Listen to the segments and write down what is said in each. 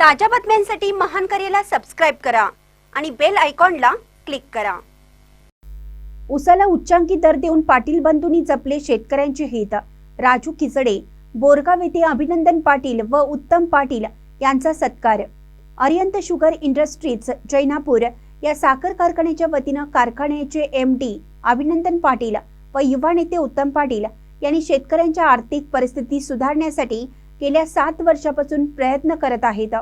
ताज्या बातम्यांसाठी महान करेला सबस्क्राईब करा आणि बेल आयकॉनला क्लिक करा. उसाला उच्चांकी दर देऊन पाटील बंधूंनी जपले शेतकऱ्यांचे हित. राजू किचडे बोरगाव येथे अभिनंदन पाटील व उत्तम पाटील यांचा सत्कार. अरियंत शुगर इंडस्ट्रीज जैनापूर या साखर कारखान्याच्या वतीनं कारखान्याचे एम डी अभिनंदन पाटील व युवा नेते उत्तम पाटील यांनी शेतकऱ्यांच्या आर्थिक परिस्थिती सुधारण्यासाठी गेल्या सात वर्षापासून प्रयत्न करत आहेत.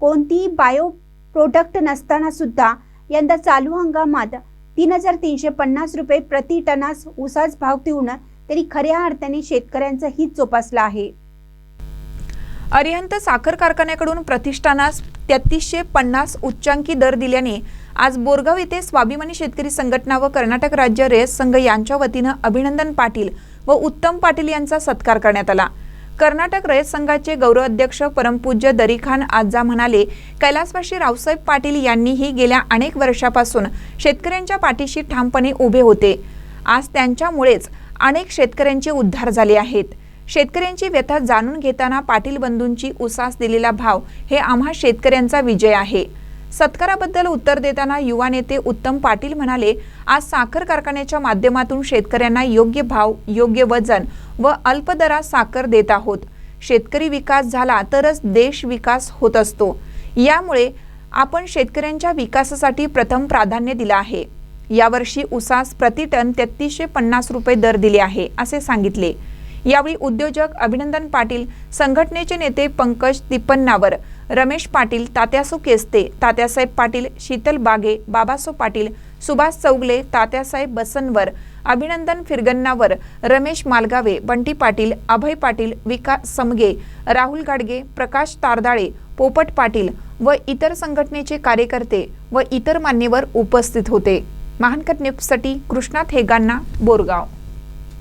कोणतीही बायो प्रोडक्ट नसताना सुद्धा यंदा चालू हंगामात तीन हजार तीनशे पन्नास रुपये प्रति टनास ऊसाच भाव देऊन त्यांनी खऱ्या अर्थाने शेतकऱ्यांचं हित जोपासलं आहे. अरिहंत साखर कारखान्याकडून प्रतिष्ठानास तेहतीसशे पन्नास उच्चांकी दर दिल्याने आज बोरगाव येथे स्वाभिमानी शेतकरी संघटना व कर्नाटक राज्य रेस संघ यांच्या वतीनं अभिनंदन पाटील व उत्तम पाटील यांचा सत्कार करण्यात आला. कर्नाटक रयत संघाचे गौरव अध्यक्ष परमपूज्य दरीखान आजा म्हणाले कैलासवाशी रावसाहेब पाटील यांनीही गेल्या अनेक वर्षापासून शेतकऱ्यांच्या पाठीशी ठामपणे उभे होते. आज त्यांच्यामुळेच अनेक शेतकऱ्यांचे उद्धार झाले आहेत. शेतकऱ्यांची व्यथा जाणून घेताना पाटील बंधूंची उसास दिलेला भाव हे आम्हा शेतकऱ्यांचा विजय आहे. सत्काराबद्दल उत्तर देताना युवा नेते उत्तम पाटील म्हणाले आज साखर कारखान्याच्या माध्यमातून शेतकऱ्यांना योग्य भाव योग्य वजन व अल्पदरा साखर देत आहोत. शेतकरी विकास झाला तरच देश विकास होत असतो. यामुळे आपण शेतकऱ्यांच्या विकासासाठी प्रथम प्राधान्य दिलं आहे. यावर्षी उसास प्रतिटन तेहतीसशे पन्नास रुपये दर दिले आहे असे सांगितले. यावेळी उद्योजक अभिनंदन पाटील संघटनेचे नेते पंकज तिप्पन्नावर रमेश पाटील तात्यासो केस्ते तात्यासाहेब पाटील शीतल बागे बाबासो पाटील सुभाष चौगले तात्यासाहेब बसनवर अभिनंदन फिरगन्नावर रमेश मालगावे बंटी पाटील अभय पाटील विकास समगे राहुल गाडगे प्रकाश तारदाळे पोपट पाटील व इतर संघटनेचे कार्यकर्ते व इतर मान्यवर उपस्थित होते. महानकर न्यूजसाठी कृष्णा थेगांना बोरगाव.